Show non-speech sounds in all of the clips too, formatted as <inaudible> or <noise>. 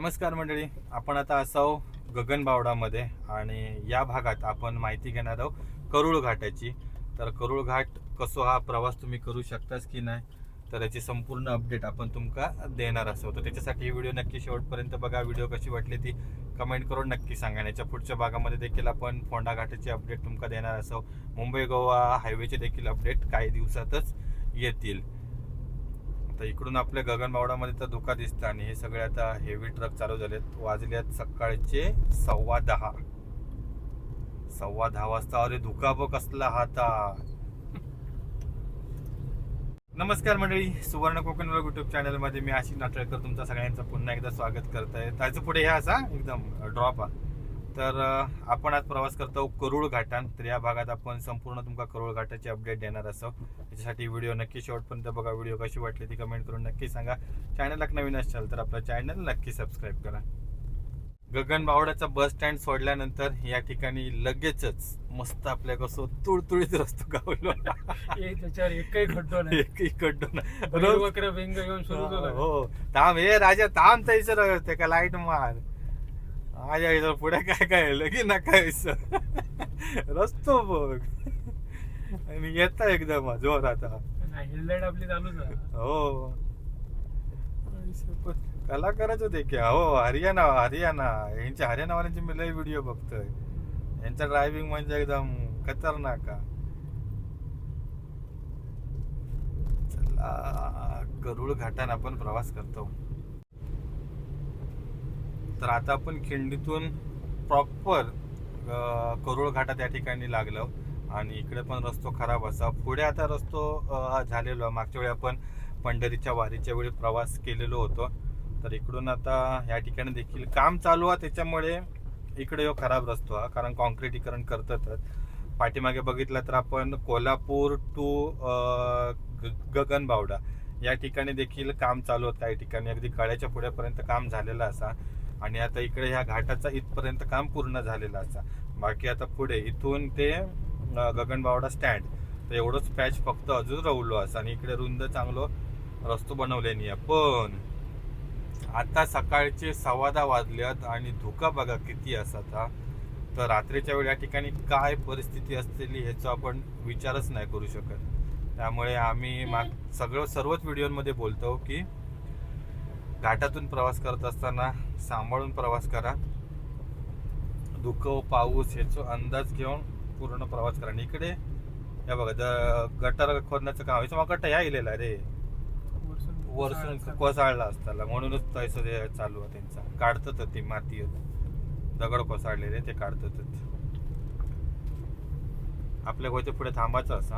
नमस्कार मंडळी. आपण आता असाव गगनबावडामध्ये आणि या भागात आपण माहिती घेणार आहोत करुळ घाटाची. तर करुळ घाट कसो हा प्रवास तुम्ही करू शकताच की नाही तर याची संपूर्ण अपडेट आपण तुमका देणार असो तर त्याच्यासाठी ही व्हिडिओ नक्की शेवटपर्यंत बघा. व्हिडिओ कशी वाटली ती कमेंट करून नक्की सांगा. याच्या पुढच्या भागामध्ये देखील आपण फोंडा घाटाची अपडेट तुमका देणार असो मुंबई गोवा हायवेचे देखील अपडेट काही दिवसातच येतील. आता इकडून आपल्या गगनबावडामध्ये तर धुका दिसतं आणि हे सगळे आता हेवी ट्रक चालू झालेत. वाजले आहेत सकाळचे सव्वा दहा. सव्वा दहा वाजता. अरे धुका बघ कसला हाता नमस्कार मंडळी. सुवर्ण कोकण वर्ग युट्यूब चॅनलमध्ये मी आशिष नाटळकर. तुमचा सगळ्यांचं पुन्हा एकदा स्वागत करत आहे त्याचं पुढे हे असा एकदम ड्रॉप तर आपण आज प्रवास करतो करुळ घाटान तर या भागात आपण संपूर्ण तुमका करुळ घाटाची अपडेट देणार असो. त्याच्यासाठी व्हिडिओ नक्की शेवटपर्यंत बघा. व्हिडिओ कशी वाटली ती कमेंट करून नक्की सांगा. चॅनलला नवीन असाल तर आपलं चॅनल नक्की सबस्क्राईब करा. गगन बावड्याचा बस स्टँड सोडल्यानंतर या ठिकाणी लगेचच मस्त आपल्या कसं तुळतुळीत रस्तो गावलो. त्याच्यावर एकही खड्डो नाही. एकही खड्डो नाही. केलं हो थांब हे राजा थांब तैसर ते का लाइट मार. माझ्या इथं पुढे काय काय लगी ना काय रस्तो बघ. आणि येता एकदम जोर आता. हेडलाईट आपली चालूच हो. कलाकारच होते की. हो हरियाणा हरियाणा. यांच्या हरियाणावाल्यांचे मी लय व्हिडिओ बघतोय. यांचा ड्रायव्हिंग म्हणजे एकदम खतरनाक. चला गरुड घाटान आपण प्रवास करतो. तर आता आपण खिंडीतून प्रॉपर करुळ घाटात या ठिकाणी लागलो. आणि इकडे पण रस्तो खराब असा. पुढे आता रस्तो झालेलो. आहे. मागच्या वेळी आपण पंढरीच्या वारीच्या वेळी प्रवास केलेलो होतो. तर इकडून आता या ठिकाणी देखील काम चालू आहे. त्याच्यामुळे इकडे हो खराब रस्तो हा. कारण कॉन्क्रिटीकरण करतातच पाठीमागे बघितलं तर आपण कोल्हापूर टू गगनबावडा या ठिकाणी देखील काम चालू होतं. काही ठिकाणी अगदी कळ्याच्या पुढेपर्यंत काम झालेलं असा. आणि आता इकडे ह्या घाटाचा इथपर्यंत काम पूर्ण झालेलं असा. बाकी आता पुढे इथून ते गगनबावडा स्टँड तर एवढंच पॅच फक्त अजून राहिलो असं. आणि इकडे रुंद चांगलो रस्तो बनवले नाही पण आता सकाळचे सव्वा दहा वाजल्यात आणि धुका बघा किती असत हा. तर रात्रीच्या वेळी या ठिकाणी काय परिस्थिती असतील ह्याचा आपण विचारच नाही करू शकत. त्यामुळे आम्ही माग सगळं सर्वच व्हिडिओमध्ये बोलतो की घाटातून प्रवास करत असताना सांभाळून प्रवास करा. धुकं पाऊस ह्याचा अंदाज घेऊन पूर्ण प्रवास करा. आणि इकडे या बघा द- गटार खोदण्याचं काम ह्याचं मग गट्टा ह्या गेलेला रे. वरसून कोसळला असताना म्हणूनच तसं ते चालू आहे त्यांचा. काढतात ते माती दगड कोसळलेले ते काढतात. आपल्या गोष्टी पुढे थांबायचं असा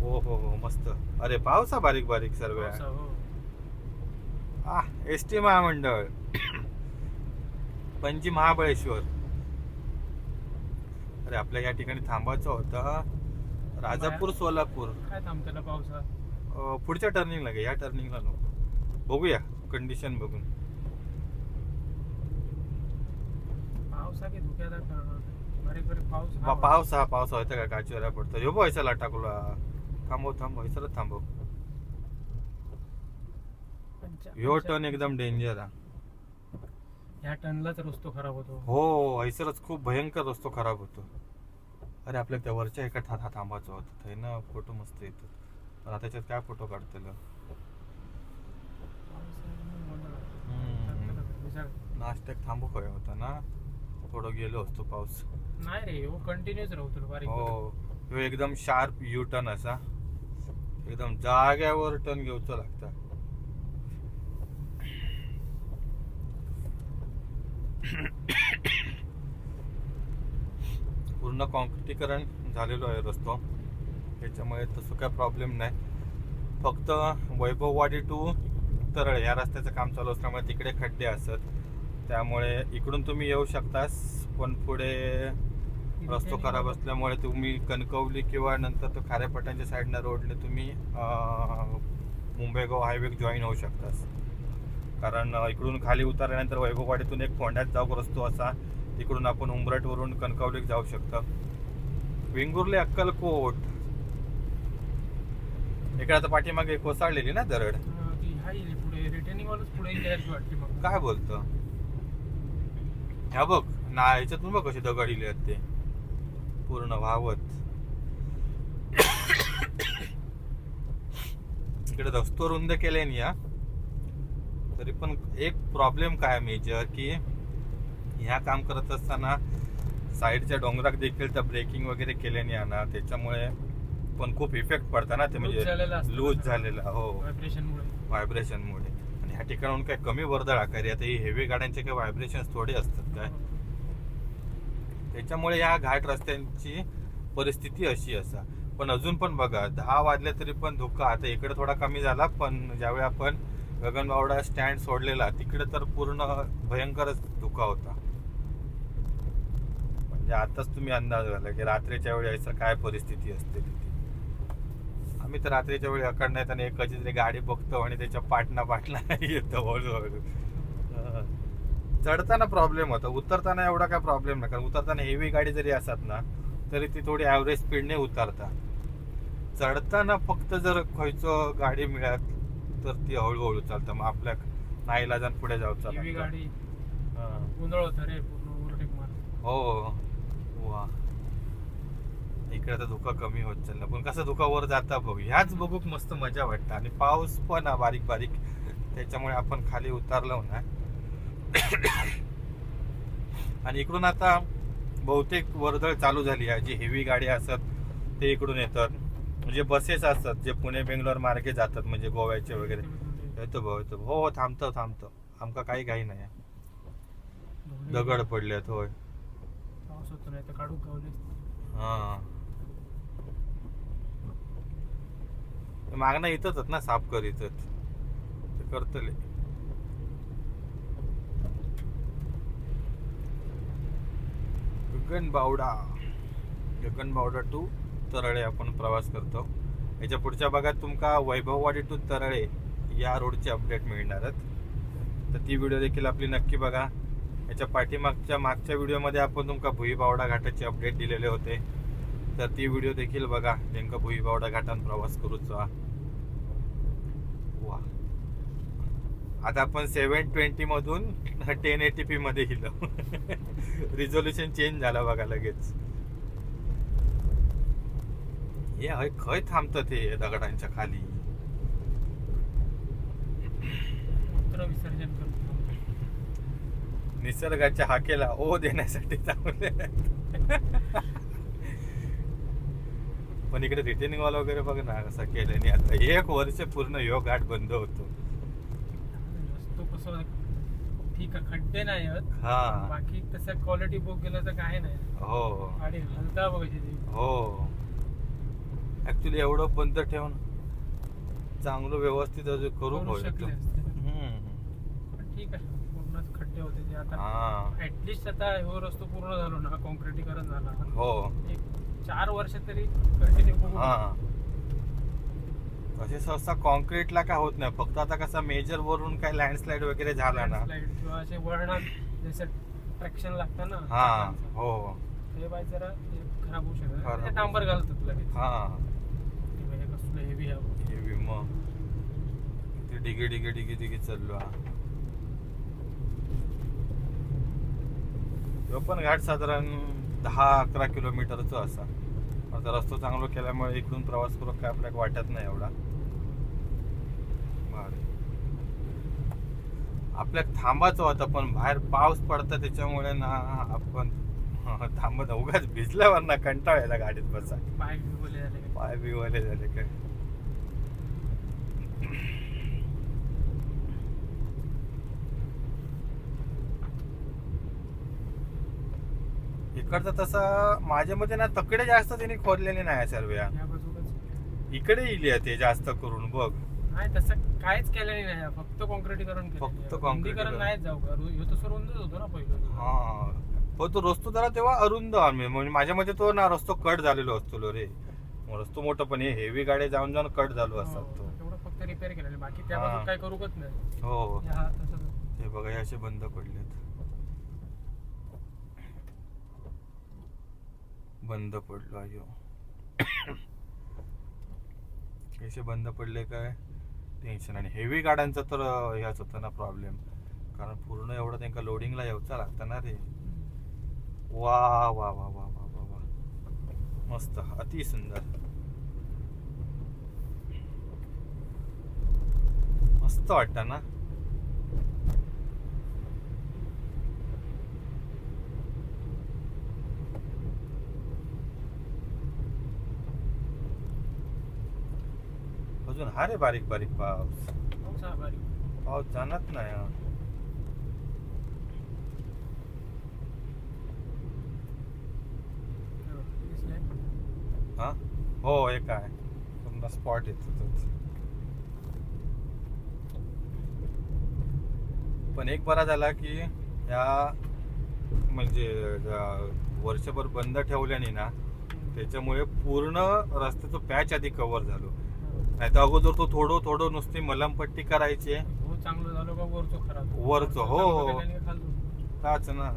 हो? हो हो मस्त. अरे पावसा बारीक बारीक सर्व. एस टी महामंडळ. पणजी महाबळेश्वर. अरे आपल्या या ठिकाणी थांबायचं होतं. राजापूर सोलापूर. काय पावसा पुढच्या टर्निंगला गे या टर्निंगला नको. बघूया कंडिशन बघून. पावसा की धुक्यादार करणार बारीक बारीक पाऊस पा- पाऊस पाऊस होता का? काचीवर पडतो. ह्यो व्हायचा टाकला थांबव थांबव व्हायचं थांबव. ह्यो टर्न एकदम डेंजर हा ह्या टनलाच रस्तो खराब होतो. हो हैसरच खूप भयंकर रस्तो खराब होतो. अरे आपल्या त्या वरच्या एका था था- थांबायचं होतं. ते ना फोटो मस्त येतो पण आता त्याच्यात काय फोटो काढतेल? हम्म. नाश्त्यात थांबू काय होता ना? थोडं गेलो असतो पाऊस. नाही रे हो कंटिन्यूच राहतो बारीक हो ह्यो एकदम शार्प यू टर्न असा. एकदम जाग्यावर टर्न घेऊचं लागतं. पूर्ण कॉन्क्रिटीकरण झालेलो आहे रस्तो. त्याच्यामुळे तसं काय प्रॉब्लेम नाही. फक्त वैभववाडी टू तरळ या रस्त्याचं काम चालू असल्यामुळे तिकडे खड्डे असत त्यामुळे इकडून तुम्ही येऊ शकतास पण पुढे रस्तो खराब असल्यामुळे तुम्ही कणकवली किंवा नंतर तो खारेपटांच्या साईडनं रोडने तुम्ही अं, मुंबई गोवा हायवे जॉईन होऊ शकतास. कारण इकडून खाली उतरल्यानंतर वैभववाडीतून एक फोंड्यात जाऊ रस्तो असा. तिकडून आपण उंबरटवरून कणकवलीत जाऊ शकतो. वेंगुर्ले अक्कलकोट. इकडे आता पाठीमागे कोसळलेली ना दरड? काय बोलतो? ह्या बघ ना ह्याच्यातून बघ कशी दगड इले आहेत ते. पूर्ण वाहवत. <coughs> इकडे रस्तो रुंद केले या तरी पण एक प्रॉब्लेम काय मेजर की ह्या काम करत असताना साईडच्या डोंगरात देखील त्या ब्रेकिंग वगैरे केले नाही ना त्याच्यामुळे पण खूप इफेक्ट पडतं ना ते म्हणजे लूज. झालेला हो. व्हायब्रेशनमुळे व्हायब्रेशनमुळे आणि ह्या ठिकाणाहून काय कमी वर्दळ आकारी आता ही हेवी गाड्यांचे काय व्हायब्रेशन थोडे असतात काय? त्याच्यामुळे या घाट रस्त्यांची परिस्थिती अशी असा. पण अजून पण बघा दहा वाजले तरी पण धोका आता इकडे थोडा कमी झाला पण ज्यावेळी आपण गगनबावडा स्टँड सोडलेला तिकडे तर पूर्ण भयंकरच धुका होता. म्हणजे आताच तुम्ही अंदाज घाला की रात्रीच्या वेळी असं काय परिस्थिती असते तिथे. आम्ही तर रात्रीच्या वेळी अकड नाही आणि एकाची तरी गाडी बघतो आणि त्याच्या पाटणा पाटणा येतो हळूहळू. चढताना प्रॉब्लेम होता. उतरताना एवढा काय प्रॉब्लेम नाही. कारण उतरताना हेवी गाडी जरी असतात ना तरी ती थोडी ॲव्हरेज स्पीडने उतरता चढताना फक्त जर खयचो गाडी मिळत तर ती हळूहळू चालतं. मग आपल्या नाईला जाऊन पुढे जाऊ चालत. गाडी. हा. गोंधळ होतं रे पूर्ण ओव्हरटेक मार हो वा. इकडे आता धुका कमी होत चालला. पण कसं धुका वर जाता बघ. ह्याच बघूक मस्त मजा वाटतं. आणि पाऊस पण हा बारीक बारीक. त्याच्यामुळे आपण खाली उतरलो ना. आणि इकडून आता बहुतेक वर्दळ चालू झाली आहे. जी हेवी गाडी असतात ते इकडून येतात. म्हणजे बसेस असतात जे पुणे बेंगलोर मार्गे जातात म्हणजे गोव्याचे वगैरे येतो भाऊ येतो. हो हो थांबतो थांबतो. आमका काही काही नाही. दगड पडलेत होय. हा. मागणं इथंच ना साफ करीत ते करतले. गगनबावडा. गगनबावडा टू. तरळे आपण प्रवास करतो. याच्या पुढच्या भागात तुमका वैभववाडी टू तरळे या रोडचे अपडेट मिळणार आहेत. तर ती व्हिडिओ देखील आपली नक्की बघा. याच्या पाठीमागच्या मागच्या व्हिडिओमध्ये आपण तुमका भुईबावडा घाटाचे अपडेट दिलेले होते. तर ती व्हिडिओ देखील बघा. नेमका भुईबावडा घाटान प्रवास करूचा वा आता आपण सेव्हन ट्वेंटी मधून टेन एटी पी मध्ये गेलो. <laughs> रिझोल्युशन चेंज झाला बघा लगेच. हे हय खय थांबतं ते दगडांच्या खाली? मूत्र विसर्जन करतो. निसर्गाच्या हाकेला ओ देण्यासाठी चांगले पण इकडे रिटर्निंग वाला वगैरे बघ ना कसा केल्याने आता एक वर्ष पूर्ण ह्यो घाट बंद होतो. ठीक आहे खड्डे नाही हा. बाकी तसं क्वालिटी बुक केलं तर काय नाही. हो. गाडी हलता बघायची हो. ऍक्च्युली एवढं बंद ठेवून चांगलं व्यवस्थित अजून करू ठीक आहे पूर्णच खड्डे होते ते. आता ऍटलिस्ट आता हो रस्तो पूर्ण झालो ना कॉन्क्रिटीकरण झाला हो. एक चार वर्ष तरी कंटिन्यू असे सहसा कॉन्क्रीटला काय होत नाही. फक्त आता कसा मेजर वरून काय लँडस्लाइड वगैरे झाला ना. असे वळणात जसं ट्रॅक्शन लागतं ना हा. हो. ते बाय जरा खराब होऊ शकत. डांबर घालतात लगेच. हा ते बाई हे कसलं हेवी आहे हे विमा किती डिगे डिगे डिगे डिगे चाललो हा. तो पण घाट साधारण दहा अकरा किलोमीटरचा असा. आता रस्ता चांगला केल्यामुळे इकडून प्रवास करू काय आपल्याला वाटत नाही एवढा. आपल्या थांबाचं होतं पण बाहेर पाऊस पडतं त्याच्यामुळे ना आपण <laughs> थांबत उगाच भिजल्यावर ना कंटाळ यायला गाडीत बसा पाय बोले झाले काय. इकडचं तसं माझ्या मते ना तकडे जास्त त्यांनी खोदलेले नाही सर्व या. इकडे येईल ते जास्त करून बघ. नाही तसं काहीच केलं नाही. फक्त कॉन्क्रिटीकरण फक्त concreteकरण. नाहीच जाऊ का? रु- ह्यो तसं रुंदच होतो ना पहिलं. हा. पण तो रस्तो जरा तेव्हा अरुंद आम्ही म्हणजे माझ्या मते तो ना रस्तो कट झालेलो असतो लो रे. रस्तो मोठं पण हे हेवी गाड्या जाऊन जाऊन कट झालो असतात तो. हो, फक्त रिपेअर केलेलं. बाकी त्या हा. काय करूकच नाही. हो. हा हे बघा हे असे बंद पडलेत. बंद पडलो अयो हो. कसे बंद पडले काय? टेन्शन आणि हेवी गाड्यांचा तर ह्याच होतं ना प्रॉब्लेम कारण पूर्ण एवढं त्यांना लोडिंगला यायचं लागतं ना रे. वा वा वा वा वा वा वा. मस्त अति सुंदर. मस्त वाटतं ना? अजून हा रे बारीक बारीक पाऊस पाऊस हा बारीक. पाऊस जाणत नाही हा. हे बघ, दिसलंय? हा हो हे काय समजा स्पॉट येतो पण एक बरा झाला की या म्हणजे वर्षभर बंद ठेवल्याने ना त्याच्यामुळे पूर्ण रस्त्याचं पॅच आधी कव्हर झालो नाही तर अगोदर तो थोडं थोडं नुसती मलमपट्टी करायची हो चांगलं झालं का वरचो खराब वरचं, हो. चांगलं केल्याने खालचं. काच ना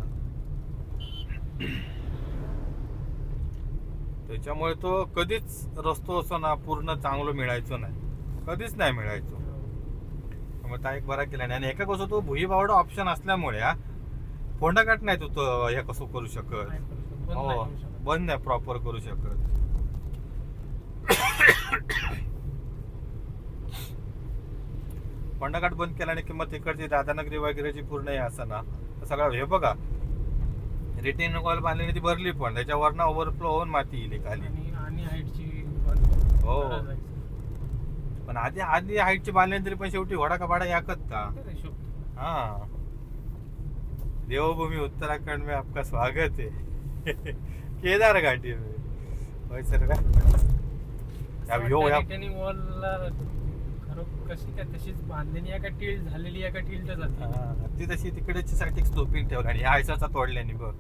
त्याच्यामुळे तो कधीच रस्तो असं ना पूर्ण चांगलं मिळायचो नाही कधीच नाही मिळायचो मग त्या एक बरा केला नाही आणि एका कसं तो भुई बावडा ऑप्शन असल्यामुळे हा फोंडाकाट नाही तू तो हे कसं करू शकत नाही करू शकत. बंद हो नाही करू शकत. बंद नाही प्रॉपर करू शकत फोंडाकाट बंद केल्याने की मग तिकडची राधानगरी वगैरेची पूर्ण हे असं ना. सगळं हे बघा. रिटेन वॉल बांधल्याने ती भरली पण त्याच्यावरनं ओव्हरफ्लो होऊन माती येईल खाली. आणि हाईटची हो. पण आधी आधी हाईटची बांधली तरी पण शेवटी घोडा कबाडा याकत का? हाँ. देवभूमि उत्तराखंड में आपका स्वागत है. <laughs> केदार घाटी में. होय सर का? या- कशी काय तशीच बांधलेली आहे का टील झालेली आहे का टील जाते? हा, ती तशी तिकडेची साठी स्लोपिंग ठेवली आणि आयसाचा तोडल्याने बघ.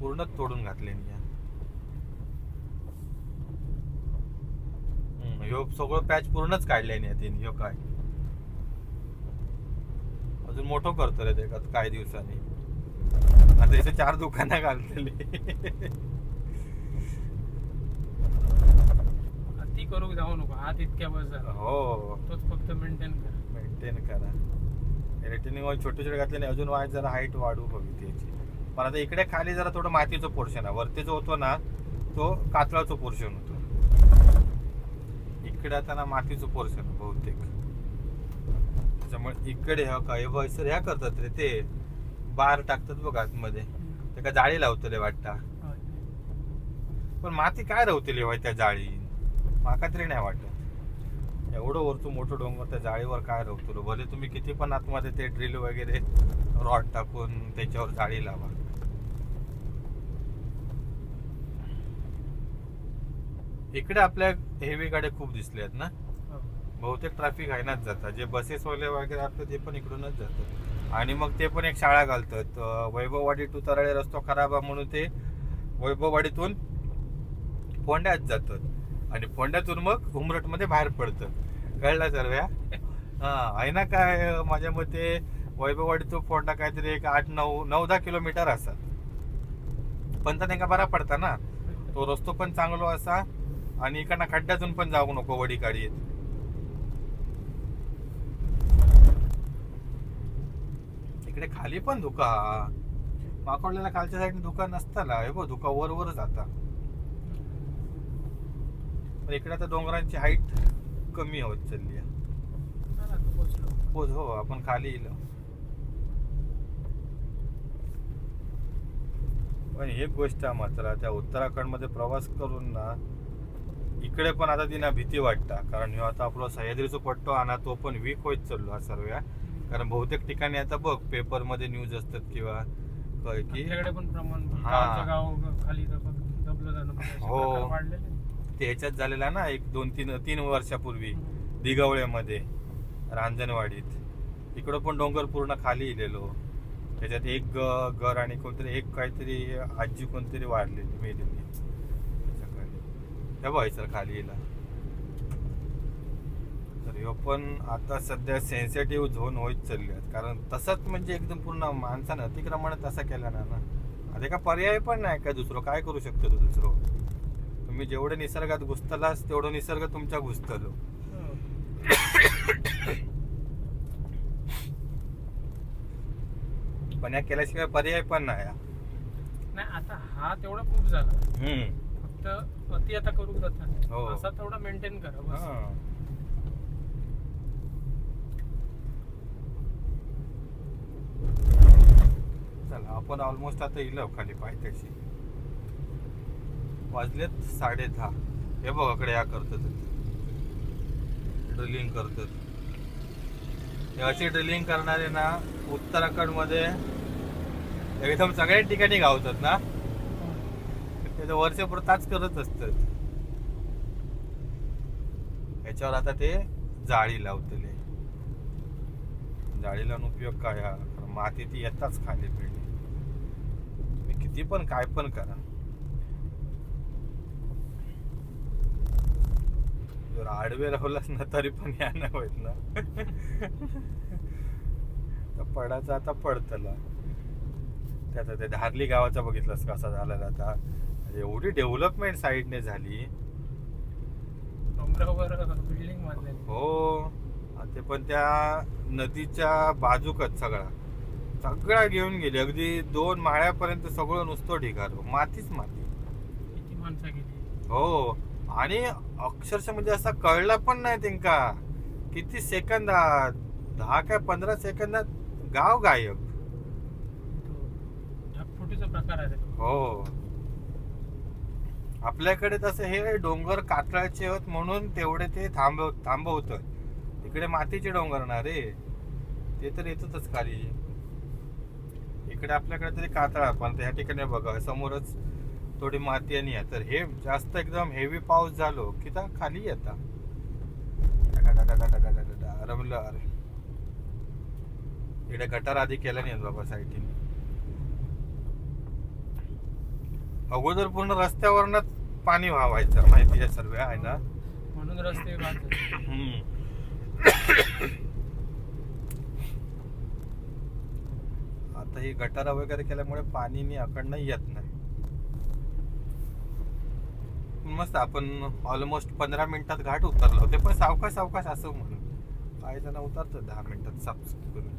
पूर्ण तोडून घातल्याने या. हम्म, ह्यो सगळं पॅच पूर्णच काढल्याने त्यांनी ह्यो काय? अजून मोठं करतो रे ते का- काही दिवसांनी. आता इथे चार दुकानं घाललेली <laughs> ती करू जाऊ नको. हात इतक्या बस झाला. हो. तोच फक्त मेंटेन कर. मेंटेन करा. रिटर्निंग वॉल छोटे छोटे घातल्याने अजून वाय जरा हाईट वाढू हवी त्याची. पण आता इकडे खाली जरा थोडं मातीचं पोर्शन आहे. वरती जो होतो ना तो कातळाचं पोर्शन होतो. इकडे आता ना मातीचं पोर्शन बहुतेक. त्याच्यामुळे इकडे ह्या काय सर ह्या करतात रे ते. बार टाकतात बघ आतमध्ये. ते का जाळी लावतले वाटता. पण माती काय रवतली होय त्या जाळी? माका तरी नाही वाटत. एवढं वरतून मोठं डोंगर त्या जाळीवर काय रवतो भले तुम्ही किती पण आतमध्ये ते ड्रिल वगैरे रॉड टाकून त्याच्यावर जाळी लावा. इकडे आपल्या हेवी गाड्या खूप दिसल्या आहेत ना? हो. बहुतेक ट्रॅफिक आहे नाच जातात. जे बसेस वगैरे वगैरे आपलं ते पण इकडूनच जातात. आणि मग ते पण एक शाळा घालतात. वैभववाडी टू तराळे रस्तो खराब आहे म्हणून ते वैभववाडीतून फोंड्यात जातात. आणि फोंड्यातून मग उमरटमध्ये बाहेर पडतं. कळला सर्व्या? हां आहे ना काय माझ्या मते वैभववाडी तो फोंडा काहीतरी एक आठ नऊ नऊ दहा किलोमीटर असतात पण तर त्यांना बरा पडता ना? तो रस्तो पण चांगलो असा आणि इकडनं खड्ड्यातून पण जाऊ नको वडी काढी येत इकडे खाली पण धुका. माकडलेला खालच्या साईडने धुका नसताना हे बघ धुका वर वर जाता. पण इकडे आता डोंगरांची हाईट कमी होत चालली आहे पोहोचलो. हो हो आपण खाली येलो पण एक गोष्ट आहे मात्र त्या उत्तराखंडमध्ये प्रवास करून ना इकडे पण आता ती ना भीती वाटता कारण ह्यो आता आपला सह्याद्रीचा पट्टो आणा तो पण वीक होत चाललो हा सर्व कारण बहुतेक ठिकाणी आता बघ पेपरमध्ये न्यूज असतात किंवा की पण प्रमाण हा. गाव खाली हो. ते ह्याच्यात झालेला ना एक दोन तीन तीन वर्षापूर्वी दिगवळ्यामध्ये रांजणवाडीत. इकडं पण डोंगर पूर्ण खाली इलेलो. त्याच्यात एक ग- घर आणि कोणतरी एक काहीतरी आजी कोणतरी वाढलेली मेलेली. त्याच्याखाली सर खाली येला तर ह्यो पण आता सध्या सेन्सिटिव्ह झोन होत चालले आहेत कारण तसंच म्हणजे एकदम पूर्ण माणसानं अतिक्रमण तसा केला ना ना आता का पर्याय पण नाही काय दुसरं? काय करू शकतो तू दुसरं? तुम्ही जेवढे निसर्गात घुसतलास तेवढं निसर्ग तुमच्या घुसतलो. पण या केल्याशिवाय पर्याय पण नाही. नाही आता हा तेवढा खूप झाला हम्म. फक्त अति आता करू जाता हो. असा तेवढा मेंटेन करा बस हा. चला आपण ऑलमोस्ट आता इलो खाली पायथ्याशी वाजलेत साडे दहा. हे बघ अकडे या करतात. ड्रिलिंग करतात. हे अशी ड्रिलिंग करणारे ना उत्तराखंडमध्ये एकदम सगळ्या ठिकाणी गावतात ना? ते तर वर्षभर ताच करत असतात. याच्यावर आता ते जाळी लावतले. जाळी लावून उपयोग काय माती ती येताच खाली पिढी किती पण काय पण करा. जर आडवे राहुलास ना तरी पण या नाही होत ना पडायचं आता पडतला. त्यात ते धारली गावाचा बघितलंस कसा झालेला आता. एवढी डेव्हलपमेंट साईडने झाली. बिल्डिंग हो. ते पण त्या नदीच्या बाजूकच सगळा. सगळा घेऊन गेली. अगदी दोन माळ्यापर्यंत सगळं नुसतं ढिगार. मातीच माती. किती माणसं गेली? हो. आणि अक्षरशः म्हणजे असं कळलं पण नाही त्यांका किती सेकंदात? दहा काय पंधरा सेकंदात? गाव गायब. ढगफुटीचा प्रकार आहे. हो. आपल्याकडे तसं हे डोंगर कातळाचे आहेत म्हणून तेवढे ते थांबव थांबवत इकडे मातीचे डोंगर ना रे. ते तर येतच खाली. इकडे आपल्याकडे तरी कातळा पण ह्या ठिकाणी बघा समोरच थोडी माती आणि आहे तर हे जास्त एकदम हेवी पाऊस झालो की त्या खाली येता. रमलं अरे. इकडे गटार आधी केला नाही बाबा साईडने अगोदर पूर्ण रस्त्यावरनच पाणी व्हावायचं माहिती आहे सर्व? आहे ना? म्हणून रस्ते. आता ही गटारा वगैरे केल्यामुळे पाणी नी अकडनं येत नाही. मस्त आपण ऑलमोस्ट पंधरा मिनिटात घाट उतरलो. ते पण सावकाश सावकाश असं म्हणून. काही जण उतरतात दहा मिनिटात साफ करून.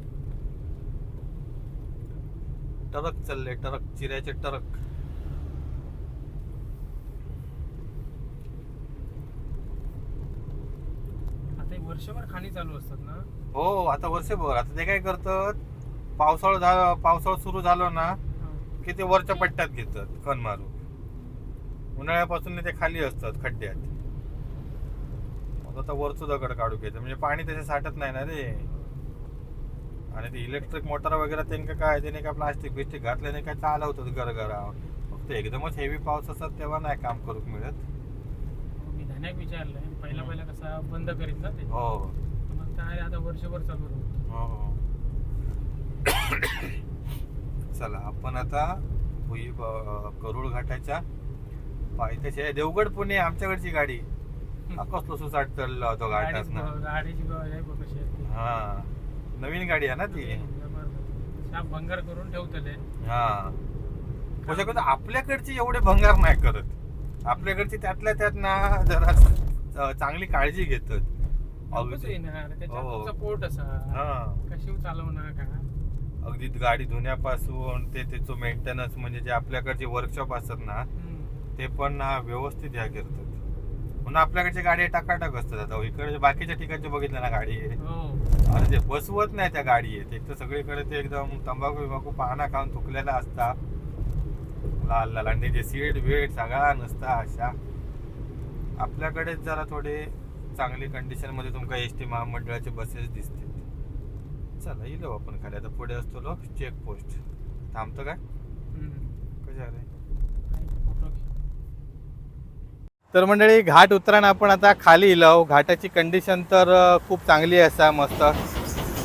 टरक चालले टरक चिऱ्याचे टरक. आता वर्षभर खाणी चालू असतात ना? हो आता वर्षभर. आता ते काय करतात? पावसाळा झाला पावसाळा सुरू झालो ना की ते वरच्या पट्ट्यात घेतात कण मारून. उन्हाळ्यापासून ते खाली असतात खड्ड्यात. मग आता वरचं दगड काढू घ्यायचं. म्हणजे पाणी त्याचे साठत नाही ना रे. आणि ते इलेक्ट्रिक मोटर वगैरे त्यांना काय त्याने काय प्लास्टिक बिस्टिक घातल्याने काय चालवतात गरगरा फक्त एकदमच हेवी पाऊस असतात तेव्हा नाही काम करू मिळत. मी धन्याक विचारलंय. पहिला पहिला कसा बंद करीत ना ते. हो. मग काय आता वर्षभर चालू हो हो. <coughs> चला आपण आता भुई करुळ घाटाच्या पायथ्याशी आहे. देवगड पुणे आमच्याकडची गाडी. हा, कसलो सुसाट चालला होतो घाटात गाडीची ना ग- गाडीची ग- हे बघ कशी आहे ती. हा. नवीन गाडी आहे ना ती? जबरदस्त. भंगार करून ठेवतले. हा. हो शकतो आपल्याकडची एवढे भंगार नाही करत. आपल्याकडची त्यातल्या त्यात ना जरा च- चांगली काळजी घेतात. नकोच येणार. त्याच्यात हो. तुमचा पोट असा. हा. कशी चालवणार का? अगदी गाडी धुण्यापासून ते त्याचं मेंटेनन्स म्हणजे जे आपल्याकडचे वर्कशॉप असतात ना. ते पण व्यवस्थित ह्या करतात म्हणून आपल्याकडच्या गाडी टाकाटाक असतात आता इकडे बाकीच्या ठिकाणचे बघितलं ना गाडी आहे हो. अरे ते बसवत नाही त्या गाडी आहेत एक तर सगळीकडे ते एकदम तंबाखू बिंबाखू पाहणा खाऊन थुकलेला असता लाल लाल आणि ते सीट वेट सगळा नसता अशा. आपल्याकडे जरा थोडे चांगली कंडिशनमध्ये तुमका एस टी महामंडळाचे बसेस दिसतील. चला येलो आपण खाली. आता पुढे असतो लोक चेक पोस्ट थांबतो काय. कशा रे काय, फोटो घे. तर मंडळी घाट उतरान आपण आता खाली इलो घाटाची कंडिशन तर खूप चांगली असा मस्त.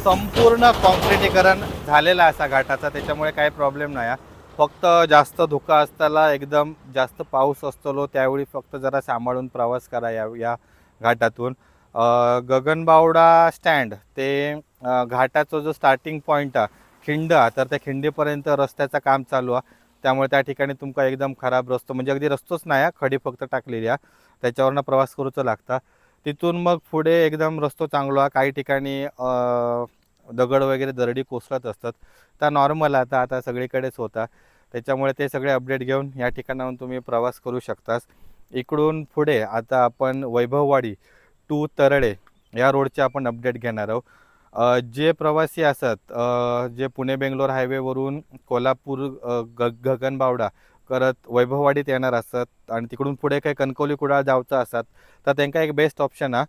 संपूर्ण कॉन्क्रिटीकरण झालेला असा घाटाचा. त्याच्यामुळे काही प्रॉब्लेम नाही फक्त जास्त धुका असताना एकदम जास्त पाऊस असतो त्यावेळी फक्त जरा सांभाळून प्रवास करा या या घाटातून. गगनबावडा स्टँड ते घाटाचा जो स्टार्टिंग पॉईंट आहे खिंड तर त्या खिंडीपर्यंत रस्त्याचं काम चालू आहे. त्यामुळे त्या ठिकाणी तुमका एकदम खराब रस्तो म्हणजे अगदी रस्तोच नाही खडी फक्त टाकलेली आहे त्याच्यावरनं प्रवास करूचं लागता. तिथून मग पुढे एकदम रस्तो चांगला काही ठिकाणी दगड वगैरे दरडी कोसळत असतात. त्या नॉर्मल आता आता सगळीकडेच होता. त्याच्यामुळे ते सगळे अपडेट घेऊन या ठिकाणाहून तुम्ही प्रवास करू शकतास. इकडून पुढे आता आपण वैभववाडी टू तरळे या रोडचे आपण अपडेट घेणार आहोत. जे प्रवासी असतात जे पुणे बेंगलोर हायवेवरून कोल्हापूर ग गगनबावडा करत वैभववाडीत येणार असतात आणि तिकडून पुढे काही कणकवली कुडाळ जावचं असतात तर त्यांना एक बेस्ट ऑप्शन हा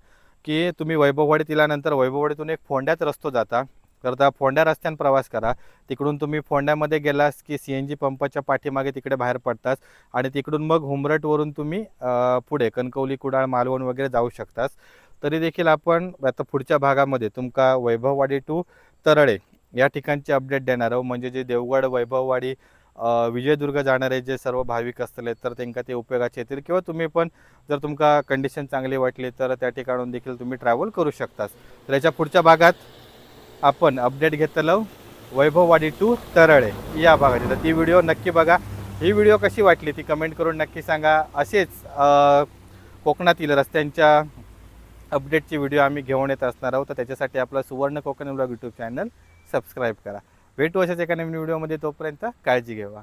की तुम्ही वैभववाडीत इल्यानंतर वैभववाडीतून एक फोंड्यात रस्तो जाता तर त्या फोंड्या रस्त्यान प्रवास करा. तिकडून तुम्ही फोंड्यामध्ये गेलास की सी एन जी पंपाच्या पाठीमागे तिकडे बाहेर पडतास आणि तिकडून मग हुमरटवरून तुम्ही पुढे कणकवली कुडाळ मालवण वगैरे जाऊ शकतास. तरी देखील आपण आता पुढच्या भागामध्ये तुमका वैभववाडी टू तरळे या ठिकाणचे अपडेट देणार आहोत. म्हणजे जे देवगड वैभववाडी विजयदुर्ग जाणारे जे सर्व भाविक असतले तर त्यांना ते उपयोगाचे येतील किंवा तुम्ही पण जर तुमका कंडिशन चांगली वाटली तर त्या ठिकाणून देखील तुम्ही ट्रॅव्हल करू शकतास. तर याच्या पुढच्या भागात आपण अपडेट घेतलं वैभववाडी टू तरळे या भागाची. तर ती व्हिडिओ नक्की बघा. ही व्हिडिओ कशी वाटली ती कमेंट करून नक्की सांगा. असेच कोकणातील रस्त्यांच्या अपडेटची व्हिडिओ आम्ही घेऊन येत असणार आहोत. तर त्याच्यासाठी आपला Suvarna Konkan blog YouTube channel subscribe करा. भेटू अशाच एका नवीन व्हिडिओमध्ये तोपर्यंत काळजी घेवा.